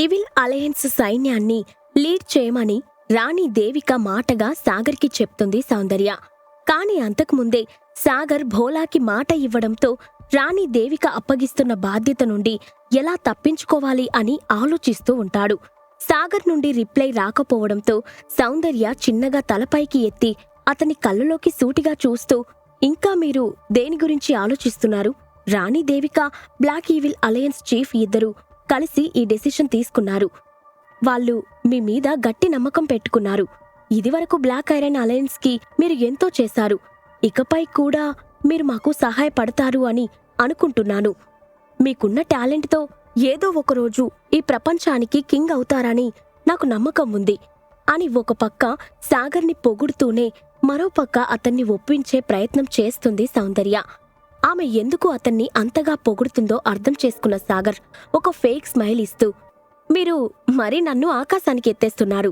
Evil alliance సైన్యాన్ని lead చేయమని రాణి దేవిక మాటగా సాగర్కి చెప్తుంది సౌందర్య. కాని అంతకుముందే సాగర్ భోలాకి మాట ఇవ్వడంతో రాణి దేవిక అప్పగిస్తున్న బాధ్యత నుండి ఎలా తప్పించుకోవాలి అని ఆలోచిస్తూ ఉంటాడు. సాగర్ నుండి రిప్లై రాకపోవడంతో సౌందర్య చిన్నగా తలపైకి ఎత్తి అతని కళ్ళలోకి సూటిగా చూస్తూ ఇంకా మీరు దేని గురించి ఆలోచిస్తున్నారు? Rani Devika black evil alliance chief ఇద్దరు కలిసి ఈ డెసిషన్ తీసుకున్నారు. వాళ్ళు మీ మీద గట్టి నమ్మకం పెట్టుకున్నారు. ఇదివరకు బ్లాక్ ఐరన్ అలయన్స్కి మీరు ఎంతో చేశారు. ఇకపై కూడా మీరు మాకు సహాయపడతారు అని అనుకుంటున్నాను. మీకున్న టాలెంట్తో ఏదో ఒకరోజు ఈ ప్రపంచానికి కింగ్ అవుతారని నాకు నమ్మకం ఉంది. అని ఒక పక్క సాగర్ని పొగుడుతూనే మరోపక్క అతన్ని ఒప్పించే ప్రయత్నం చేస్తుంది సౌందర్య. ఆమె ఎందుకు అతన్ని అంతగా పొగుడుతుందో అర్థం చేసుకున్న సాగర్ ఒక ఫేక్ స్మైల్ ఇస్తూ మీరు మరీ నన్ను ఆకాశానికి ఎత్తేస్తున్నారు.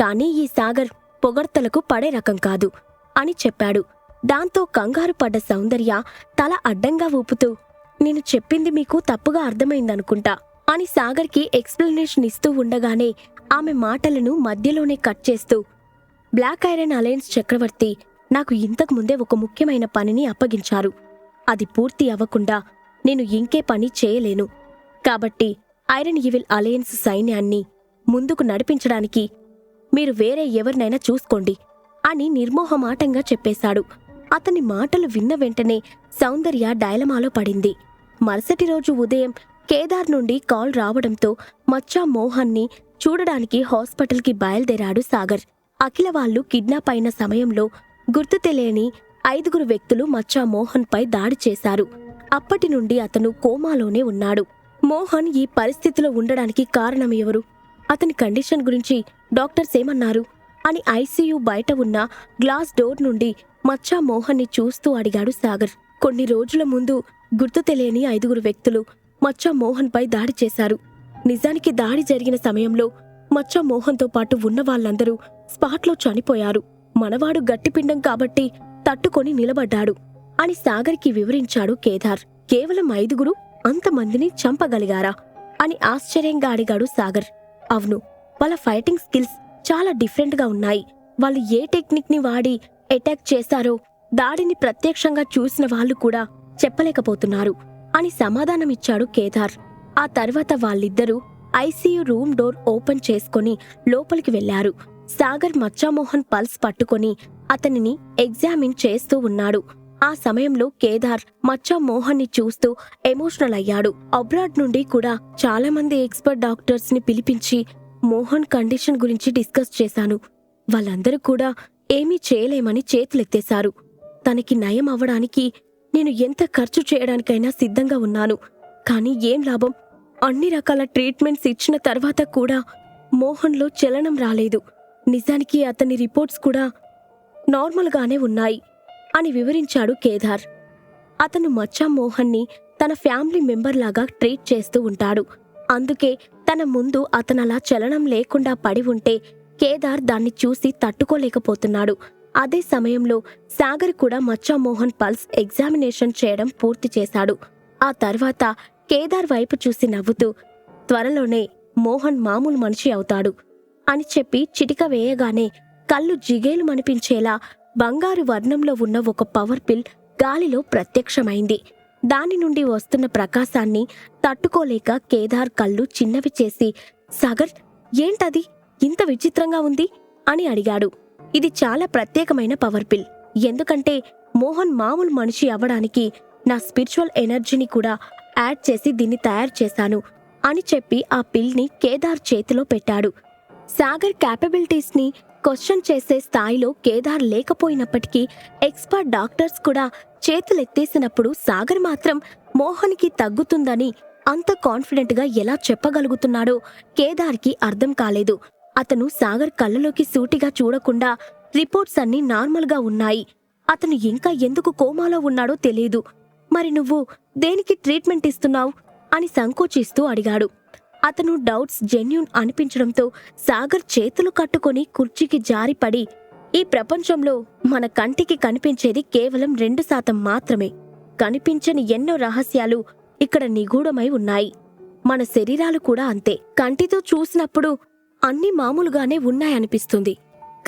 కానీ ఈ సాగర్ పొగడ్తలకు పడే రకం కాదు అని చెప్పాడు. దాంతో కంగారు పడ్డ సౌందర్య తల అడ్డంగా ఊపుతూ నేను చెప్పింది మీకు తప్పుగా అర్థమైందనుకుంటా అని సాగర్కి ఎక్స్ప్లెనేషన్ ఇస్తూ ఉండగానే ఆమె మాటలను మధ్యలోనే కట్ చేస్తూ బ్లాక్ ఐరన్ అలయన్స్ చక్రవర్తి నాకు ఇంతకు ముందే ఒక ముఖ్యమైన పనిని అప్పగించారు. అది పూర్తి అవ్వకుండా నేను ఇంకే పని చేయలేను. కాబట్టి ఐరన్ ఈవిల్ అలయన్స్ సైన్యాన్ని ముందుకు నడిపించడానికి మీరు వేరే ఎవరినైనా చూసుకోండి అని నిర్మోహమాటంగా చెప్పేశాడు. అతని మాటలు విన్న వెంటనే సౌందర్య డైలమాలో పడింది. మరుసటి రోజు ఉదయం కేదార్ నుండి కాల్ రావడంతో మచ్చా మోహన్ని చూడడానికి హాస్పిటల్కి బయలుదేరాడు సాగర్. అఖిల వాళ్ళు కిడ్నాప్ అయిన సమయంలో గుర్తు తెలియని ఐదుగురు వ్యక్తులు మచ్చా మోహన్పై దాడి చేశారు. అప్పటి నుండి అతను కోమాలోనే ఉన్నాడు. మోహన్ ఈ పరిస్థితిలో ఉండడానికి కారణం ఎవరు? అతని కండిషన్ గురించి డాక్టర్స్ ఏమన్నారు? అని ఐసీయూ బయట ఉన్న గ్లాస్ డోర్ నుండి మచ్చా మోహన్ని చూస్తూ అడిగాడు సాగర్. కొన్ని రోజుల ముందు గుర్తు తెలియని ఐదుగురు వ్యక్తులు మచ్చా మోహన్పై దాడి చేశారు. నిజానికి దాడి జరిగిన సమయంలో మచ్చా మోహన్తో పాటు ఉన్న వాళ్ళందరూ స్పాట్లో చనిపోయారు. మనవాడు గట్టిపిండం కాబట్టి తట్టుకొని నిలబడ్డాడు. అని సాగర్కి వివరించాడు కేదార్. కేవలం ఐదుగురు అంతమందిని చంపగలిగారా? అని ఆశ్చర్యంగా అడిగాడు సాగర్. అవును వాళ్ళ ఫైటింగ్ స్కిల్స్ చాలా డిఫరెంట్గా ఉన్నాయి. వాళ్ళు ఏ టెక్నిక్ని వాడి అటాక్ చేశారో దాడిని ప్రత్యక్షంగా చూసిన వాళ్ళు కూడా చెప్పలేకపోతున్నారు అని సమాధానమిచ్చాడు కేదార్. ఆ తర్వాత వాళ్ళిద్దరూ ఐసీయూ రూమ్ డోర్ ఓపెన్ చేసుకొని లోపలికి వెళ్ళారు సాగర్ మచ్చామోహన్ పల్స్ పట్టుకొని అతనిని ఎగ్జామిన్ చేస్తూ ఉన్నాడు. ఆ సమయంలో కేదార్ మచ్చా మోహన్ని చూస్తూ ఎమోషనల్ అయ్యాడు. అబ్రాడ్ నుండి కూడా చాలా మంది ఎక్స్పర్ట్ డాక్టర్స్ని పిలిపించి మోహన్ కండిషన్ గురించి డిస్కస్ చేశాను. వాళ్ళందరూ కూడా ఏమీ చేయలేమని చేతులెత్తేశారు. తనకి నయం అవ్వడానికి నేను ఎంత ఖర్చు చేయడానికైనా సిద్ధంగా ఉన్నాను. కానీ ఏం లాభం? అన్ని రకాల ట్రీట్మెంట్స్ ఇచ్చిన తర్వాత కూడా మోహన్లో చలనం రాలేదు. నిజానికి అతని రిపోర్ట్స్ కూడా నార్మల్గానే ఉన్నాయి అని వివరించాడు కేదార్. అతను మచ్చా మోహన్ని తన ఫ్యామిలీ మెంబర్ లాగా ట్రీట్ చేస్తూ ఉంటాడు. అందుకే తన ముందు అతనలా చలనం లేకుండా పడి ఉంటే కేదార్ దాన్ని చూసి తట్టుకోలేకపోతున్నాడు. అదే సమయంలో సాగర్ కూడా మచ్చా మోహన్ పల్స్ ఎగ్జామినేషన్ చేయడం పూర్తి చేశాడు. ఆ తర్వాత కేదార్ వైపు చూసి నవ్వుతూ త్వరలోనే మోహన్ మామూలు మనిషి అవుతాడు అని చెప్పి చిటిక వేయగానే కళ్ళు జిగేలు మనిపించేలా బంగారు వర్ణంలో ఉన్న ఒక పవర్ పిల్ గాలిలో ప్రత్యక్షమైంది. దాని నుండి వస్తున్న ప్రకాశాన్ని తట్టుకోలేక కేదార్ కళ్ళు చిన్నవి చేసి సాగర్ ఏంటది? ఇంత విచిత్రంగా ఉంది? అని అడిగాడు. ఇది చాలా ప్రత్యేకమైన పవర్ పిల్ ఎందుకంటే మోహన్ మామూలు మనిషి అవ్వడానికి నా స్పిరిచువల్ ఎనర్జీని కూడా యాడ్ చేసి దీన్ని తయారు చేశాను అని చెప్పి ఆ పిల్ని కేదార్ చేతిలో పెట్టాడు. సాగర్ క్యాపబిలిటీస్ని క్వశ్చన్ చేసే స్థాయిలో కేదార్ లేకపోయినప్పటికీ ఎక్స్పర్ట్ డాక్టర్స్ కూడా చేతులెత్తేసినప్పుడు సాగర్ మాత్రం మోహన్కి తగ్గుతుందని అంత కాన్ఫిడెంట్గా ఎలా చెప్పగలుగుతున్నాడో కేదార్కి అర్థం కాలేదు. అతను సాగర్ కళ్ళలోకి సూటిగా చూడకుండా రిపోర్ట్స్ అన్నీ నార్మల్గా ఉన్నాయి. అతను ఇంకా ఎందుకు కోమాలో ఉన్నాడో తెలియదు మరి నువ్వు దేనికి ట్రీట్మెంట్ ఇస్తున్నావు? అని సంకోచిస్తూ అడిగాడు. అతను డౌట్స్ జెన్యున్ అనిపించడంతో సాగర్ చేతులు కట్టుకొని కుర్చీకి జారిపడి ఈ ప్రపంచంలో మన కంటికి కనిపించేది కేవలం రెండు శాతం మాత్రమే. కనిపించని ఎన్నో రహస్యాలు ఇక్కడ నిగూఢమై ఉన్నాయి. మన శరీరాలు కూడా అంతే. కంటితో చూసినప్పుడు అన్ని మామూలుగానే ఉన్నాయనిపిస్తుంది.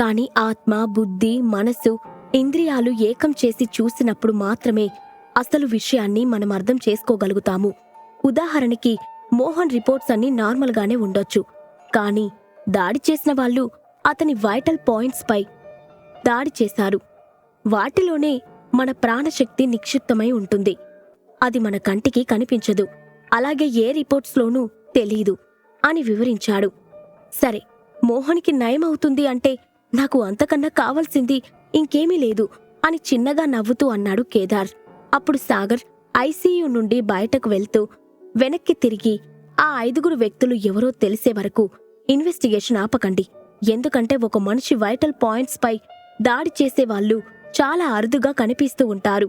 కాని ఆత్మ బుద్ధి మనస్సు ఇంద్రియాలు ఏకం చేసి చూసినప్పుడు మాత్రమే అసలు విషయాన్ని మనం అర్థం చేసుకోగలుగుతాము. ఉదాహరణకి మోహన్ రిపోర్ట్స్ అన్ని నార్మల్గానే ఉండొచ్చు. కానీ దాడి చేసిన వాళ్ళు అతని వైటల్ పాయింట్స్పై దాడి చేశారు. వాటిలోనే మన ప్రాణశక్తి నిక్షిప్తమై ఉంటుంది. అది మన కంటికి కనిపించదు. అలాగే ఏ రిపోర్ట్స్లోనూ తెలీదు అని వివరించాడు. సరే మోహన్కి నయమవుతుంది అంటే నాకు అంతకన్నా కావాల్సింది ఇంకేమీ లేదు అని చిన్నగా నవ్వుతూ అన్నాడు కేదార్. అప్పుడు సాగర్ ఐసీయూ నుండి బయటకు వెళ్తూ వెనక్కి తిరిగి ఆ ఐదుగురు వ్యక్తులు ఎవరో తెలిసే వరకు ఇన్వెస్టిగేషన్ ఆపకండి. ఎందుకంటే ఒక మనిషి వైటల్ పాయింట్స్ పై దాడి చేసేవాళ్ళు చాలా అరుదుగా కనిపిస్తూ ఉంటారు.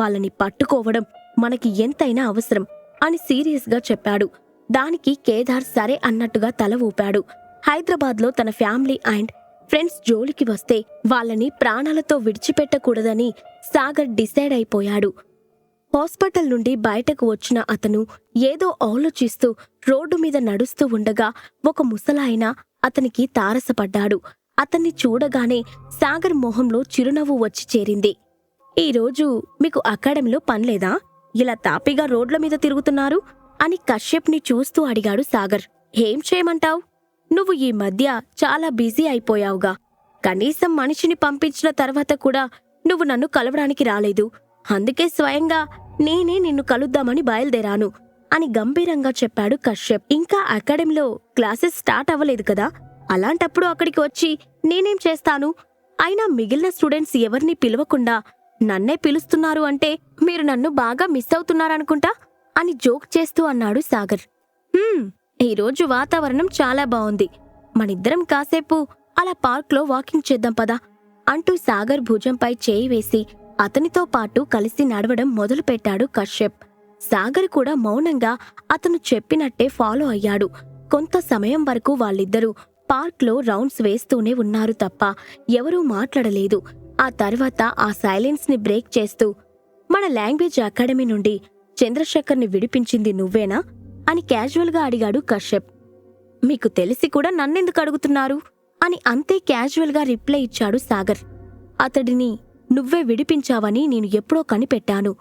వాళ్ళని పట్టుకోవడం మనకి ఎంతైనా అవసరం అని సీరియస్గా చెప్పాడు. దానికి కేదార్ సరే అన్నట్టుగా తల ఊపాడు. హైదరాబాద్లో తన ఫ్యామిలీ అండ్ ఫ్రెండ్స్ జోలికి వస్తే వాళ్ళని ప్రాణాలతో విడిచిపెట్టకూడదని సాగర్ డిసైడ్ అయిపోయాడు. హాస్పిటల్ నుండి బయటకు వచ్చిన అతను ఏదో ఆలోచిస్తూ రోడ్డు మీద నడుస్తూ ఉండగా ఒక ముసలాయన అతనికి తారసపడ్డాడు. అతన్ని చూడగానే సాగర్ మొహంలో చిరునవ్వు వచ్చి చేరింది. ఈరోజు మీకు అకాడమీలో పనిలేదా ఇలా తాపిగా రోడ్ల మీద తిరుగుతున్నారు? అని కశ్యప్ని చూస్తూ అడిగాడు సాగర్. ఏం చేయమంటావు? నువ్వు ఈ మధ్య చాలా బిజీ అయిపోయావుగా. కనీసం మనిషిని పంపించిన తర్వాత కూడా నువ్వు నన్ను కలవడానికి రాలేదు. అందుకే స్వయంగా నేనే నిన్ను కలుద్దామని బయలుదేరాను అని గంభీరంగా చెప్పాడు కశ్యప్. ఇంకా అకాడమీలో క్లాసెస్ స్టార్ట్ అవ్వలేదు కదా? అలాంటప్పుడు అక్కడికి వచ్చి నేనేం చేస్తాను? అయినా మిగిలిన స్టూడెంట్స్ ఎవరిని పిలవకుండా నన్నే పిలుస్తున్నారు అంటే మీరు నన్ను బాగా మిస్ అవుతున్నారనుకుంటా? అని జోక్ చేస్తూ అన్నాడు సాగర్. ఈరోజు వాతావరణం చాలా బాగుంది. మనిద్దరం కాసేపు అలా పార్క్లో వాకింగ్ చేద్దాం పదా? అంటూ సాగర్ భుజంపై చేయి వేసి అతనితో పాటు కలిసి నడవడం మొదలుపెట్టాడు కశ్యప్. సాగర్ కూడా మౌనంగా అతను చెప్పినట్టే ఫాలో అయ్యాడు. కొంత సమయం వరకు వాళ్ళిద్దరూ పార్క్లో రౌండ్స్ వేస్తూనే ఉన్నారు తప్ప ఎవరూ మాట్లాడలేదు. ఆ తర్వాత ఆ సైలెన్స్ని బ్రేక్ చేస్తూ మన లాంగ్వేజ్ అకాడమీ నుండి చంద్రశేఖర్ని విడిపించింది నువ్వేనా? అని క్యాజువల్గా అడిగాడు కశ్యప్. మీకు తెలిసి కూడా నన్నెందుకు అడుగుతున్నారు? అని అంతే క్యాజువల్గా రిప్లై ఇచ్చాడు సాగర్. అతడిని నువ్వే విడిపించావని నేను ఎప్పుడో కనిపెట్టాను.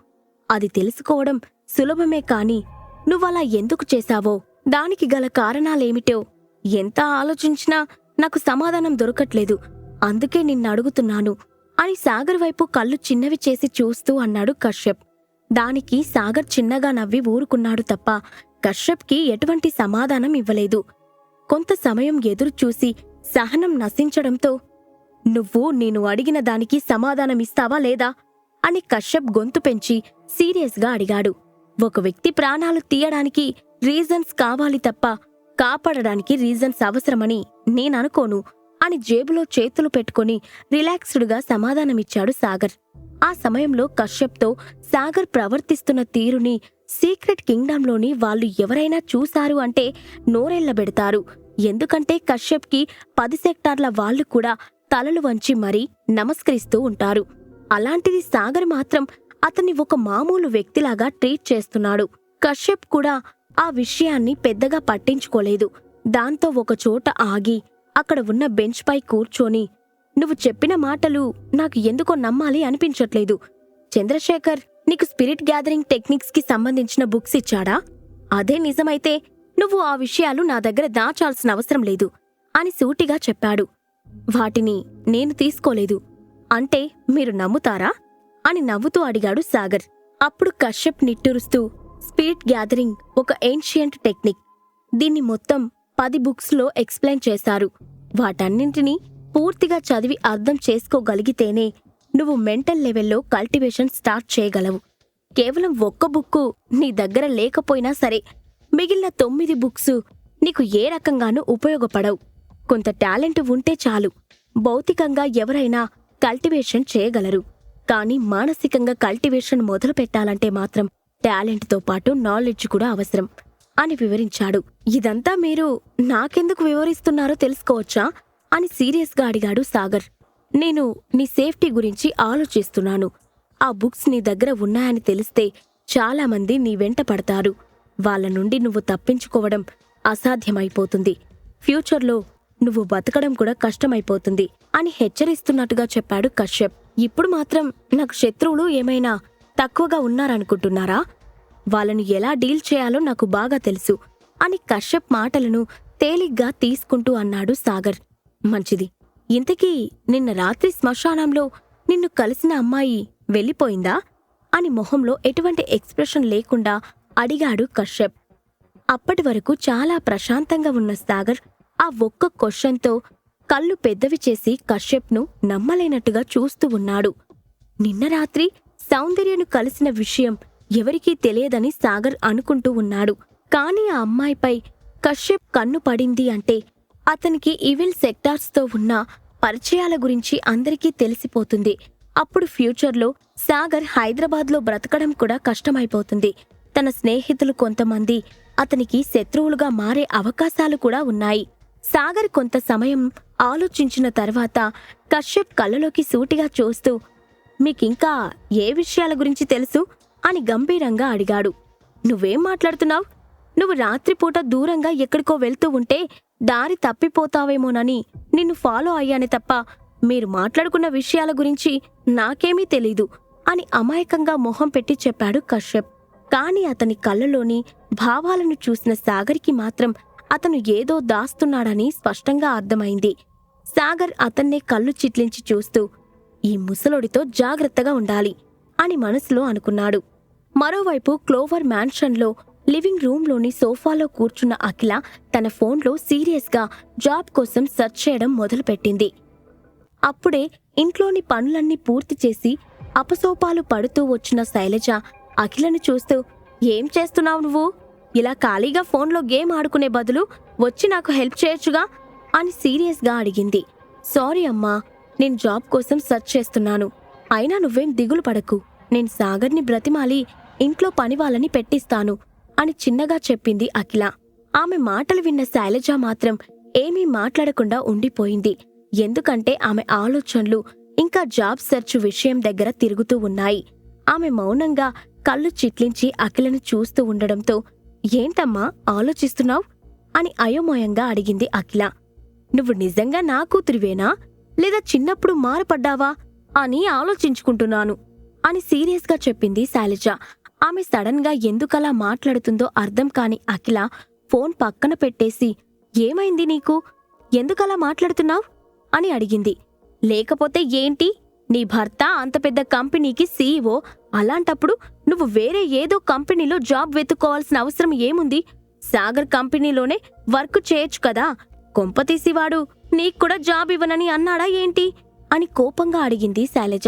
అది తెలుసుకోవడం సులభమే కాని నువ్వలా ఎందుకు చేశావో? దానికి గల కారణాలేమిటో? ఎంత ఆలోచించినా నాకు సమాధానం దొరకట్లేదు. అందుకే నిన్నడుగుతున్నాను అని సాగర్ వైపు కళ్ళు చిన్నవి చేసి చూస్తూ అన్నాడు కశ్యప్. దానికి సాగర్ చిన్నగా నవ్వి ఊరుకున్నాడు తప్ప కశ్యప్కి ఎటువంటి సమాధానం ఇవ్వలేదు. కొంత సమయం ఎదురుచూసి సహనం నశించడంతో నువ్వు నేను అడిగిన దానికి సమాధానమిస్తావా లేదా? అని కశ్యప్ గొంతు పెంచి సీరియస్గా అడిగాడు. ఒక వ్యక్తి ప్రాణాలు తీయడానికి రీజన్స్ కావాలి తప్ప కాపాడడానికి రీజన్స్ అవసరమని నేననుకోను అని జేబులో చేతులు పెట్టుకుని రిలాక్స్డ్గా సమాధానమిచ్చాడు సాగర్. ఆ సమయంలో కశ్యప్తో సాగర్ ప్రవర్తిస్తున్న తీరుని సీక్రెట్ కింగ్డంలోని వాళ్ళు ఎవరైనా చూశారు అంటే నోరెళ్ళబెడతారు ఎందుకంటే కశ్యప్కి పది సెక్టార్ల వాళ్ళు కూడా తలలు వంచి మరీ నమస్కరిస్తూ ఉంటారు. అలాంటిది సాగర్ మాత్రం అతన్ని ఒక మామూలు వ్యక్తిలాగా ట్రీట్ చేస్తున్నాడు. కశ్యప్ కూడా ఆ విషయాన్ని పెద్దగా పట్టించుకోలేదు. దాంతో ఒకచోట ఆగి అక్కడ ఉన్న బెంచ్పై కూర్చొని నువ్వు చెప్పిన మాటలు నాకు ఎందుకో నమ్మాలి అనిపించట్లేదు. చంద్రశేఖర్ నీకు స్పిరిట్ గ్యాదరింగ్ టెక్నిక్స్కి సంబంధించిన బుక్స్ ఇచ్చాడా? అదే నిజమైతే నువ్వు ఆ విషయాలు నా దగ్గర దాచాల్సిన అవసరం లేదు అని సూటిగా చెప్పాడు. వాటిని నేను తీసుకోలేదు. అంటే మీరు నమ్ముతారా? అని నవ్వుతూ అడిగాడు సాగర్. అప్పుడు కశ్యప్ నిట్టూరుస్తూ స్పిరిట్ గ్యాదరింగ్ ఒక ఏన్షియంట్ టెక్నిక్. దీన్ని మొత్తం పది బుక్స్లో ఎక్స్ప్లెయిన్ చేశారు. వాటన్నింటినీ పూర్తిగా చదివి అర్థం చేసుకోగలిగితేనే నువ్వు మెంటల్ లెవెల్లో కల్టివేషన్ స్టార్ట్ చేయగలవు. కేవలం ఒక్క బుక్కు నీ దగ్గర లేకపోయినా సరే మిగిలిన తొమ్మిది బుక్స్ నీకు ఏ రకంగానూ ఉపయోగపడవు. కొంత టాలెంట్ ఉంటే చాలు. భౌతికంగా ఎవరైనా కల్టివేషన్ చేయగలరు. కానీ మానసికంగా కల్టివేషన్ మొదలు పెట్టాలంటే మాత్రం టాలెంట్తో పాటు నాలెడ్జ్ కూడా అవసరం అని వివరించాడు. ఇదంతా మీరు నాకెందుకు వివరిస్తున్నారో తెలుసుకోవచ్చా? అని సీరియస్గా అడిగాడు సాగర్. నేను నీ సేఫ్టీ గురించి ఆలోచిస్తున్నాను. ఆ బుక్స్ నీ దగ్గర ఉన్నాయని తెలిస్తే చాలామంది నీ వెంట పడతారు. వాళ్ళ నుండి నువ్వు తప్పించుకోవడం అసాధ్యమైపోతుంది. ఫ్యూచర్లో నువ్వు బతకడం కూడా కష్టమైపోతుంది అని హెచ్చరిస్తున్నట్టుగా చెప్పాడు కశ్యప్. ఇప్పుడు మాత్రం నాకు శత్రువులు ఏమైనా తక్కువగా ఉన్నారనుకుంటున్నారా? వాళ్ళను ఎలా డీల్ చేయాలో నాకు బాగా తెలుసు అని కశ్యప్ మాటలను తేలిగ్గా తీసుకుంటూ అన్నాడు సాగర్. మంచిది. ఇంతకీ నిన్న రాత్రి శ్మశానంలో నిన్ను కలిసిన అమ్మాయి వెళ్ళిపోయిందా? అని మొహంలో ఎటువంటి ఎక్స్ప్రెషన్ లేకుండా అడిగాడు కశ్యప్. అప్పటి వరకు చాలా ప్రశాంతంగా ఉన్న సాగర్ ఆ ఒక్క క్వశ్చన్తో కళ్ళు పెద్దవి చేసి కశ్యప్ను నమ్మలేనట్టుగా చూస్తూ ఉన్నాడు. నిన్న రాత్రి సౌందర్యను కలిసిన విషయం ఎవరికీ తెలియదని సాగర్ అనుకుంటూ ఉన్నాడు. కాని ఆ అమ్మాయిపై కశ్యప్ కన్ను పడింది అంటే అతనికి ఈవిల్ సెక్టార్స్తో ఉన్న పరిచయాల గురించి అందరికీ తెలిసిపోతుంది. అప్పుడు ఫ్యూచర్లో సాగర్ హైదరాబాద్లో బ్రతకడం కూడా కష్టమైపోతుంది. తన స్నేహితులు కొంతమంది అతనికి శత్రువులుగా మారే అవకాశాలు కూడా ఉన్నాయి. సాగర్ కొంత సమయం ఆలోచించిన తర్వాత కశ్యప్ కళ్ళలోకి సూటిగా చూస్తూ మీకింకా ఏ విషయాల గురించి తెలుసు? అని గంభీరంగా అడిగాడు. నువ్వేం మాట్లాడుతున్నావు? నువ్వు రాత్రిపూట దూరంగా ఎక్కడికో వెళ్తూ ఉంటే దారి తప్పిపోతావేమోనని నిన్ను ఫాలో అయ్యానే తప్ప మీరు మాట్లాడుకున్న విషయాల గురించి నాకేమీ తెలీదు అని అమాయకంగా మొహం పెట్టి చెప్పాడు కశ్యప్. కాని అతని కళ్ళలోని భావాలను చూసిన సాగర్కి మాత్రం అతను ఏదో దాస్తున్నాడని స్పష్టంగా అర్థమైంది. సాగర్ అతన్నే కళ్ళు చిట్లించి చూస్తూ ఈ ముసలోడితో జాగ్రత్తగా ఉండాలి అని మనసులో అనుకున్నాడు. మరోవైపు క్లోవర్ మ్యాన్షన్లో లివింగ్ రూమ్లోని సోఫాలో కూర్చున్న అఖిల తన ఫోన్లో సీరియస్గా జాబ్ కోసం సెర్చ్ చేయడం మొదలుపెట్టింది. అప్పుడే ఇంట్లోని పనులన్నీ పూర్తి చేసి అపసోపాలు పడుతూ వచ్చిన శైలజ అఖిలను చూస్తూ ఏం చేస్తున్నావు నువ్వు? ఇలా ఖాళీగా ఫోన్లో గేమ్ ఆడుకునే బదులు వచ్చి నాకు హెల్ప్ చేయొచ్చుగా అని సీరియస్గా అడిగింది. సారీ అమ్మా నేను జాబ్ కోసం సెర్చ్ చేస్తున్నాను. అయినా నువ్వేం దిగులు పడకు. నేను సాగర్ని బ్రతిమాలి ఇంట్లో పని వాళ్ళని పెట్టిస్తాను అని చిన్నగా చెప్పింది అఖిల. ఆమె మాటలు విన్న శైలజ మాత్రం ఏమీ మాట్లాడకుండా ఉండిపోయింది. ఎందుకంటే ఆమె ఆలోచనలు ఇంకా జాబ్ సెర్చ్ విషయం దగ్గర తిరుగుతూ ఉన్నాయి. ఆమె మౌనంగా కళ్ళు చిట్లించి అఖిలను చూస్తూ ఉండడంతో ఏంటమ్మా? ఆలోచిస్తున్నావ్? అని అయోమయంగా అడిగింది అఖిల. నువ్వు నిజంగా నా కూతురివేనా? లేదా చిన్నప్పుడు మారపడ్డావా? అని ఆలోచించుకుంటున్నాను అని సీరియస్గా చెప్పింది శైలజ. ఆమె సడన్గా ఎందుకలా మాట్లాడుతుందో అర్థం కాని అఖిల ఫోన్ పక్కన పెట్టేసి ఏమైంది నీకు? ఎందుకలా మాట్లాడుతున్నావ్? అని అడిగింది. లేకపోతే ఏంటి? నీ భర్త అంత పెద్ద కంపెనీకి సీఈఓ అలాంటప్పుడు నువ్వు వేరే ఏదో కంపెనీలో జాబ్ వెతుక్కోవాల్సిన అవసరం ఏముంది? సాగర్ కంపెనీలోనే వర్క్ చేయొచ్చు కదా? కొంపతీసివాడు నీకు కూడా జాబ్ ఇవ్వనని అన్నాడా ఏంటి? అని కోపంగా అడిగింది శైలజ.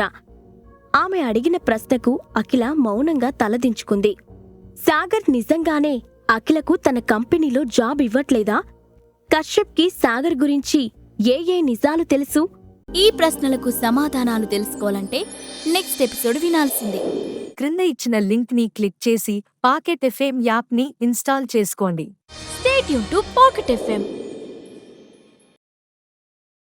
ఆమె అడిగిన ప్రశ్నకు అఖిల మౌనంగా తలదించుకుంది సాగర్ నిజంగానే అఖిలకు తన కంపెనీలో జాబ్ ఇవ్వట్లేదా? కశ్యప్కి సాగర్ గురించి ఏ ఏ నిజాలు తెలుసు? ఈ ప్రశ్నలకు సమాధానాలు తెలుసుకోవాలంటే నెక్స్ట్ ఎపిసోడ్ వినాల్సిందే. క్రింద ఇచ్చిన లింక్ని క్లిక్ చేసి పాకెట్ ఎఫ్ఎం యాప్ని ఇన్స్టాల్ చేసుకోండి. స్టేట్ యూన్ టు పాకెట్ ఎఫ్ఎం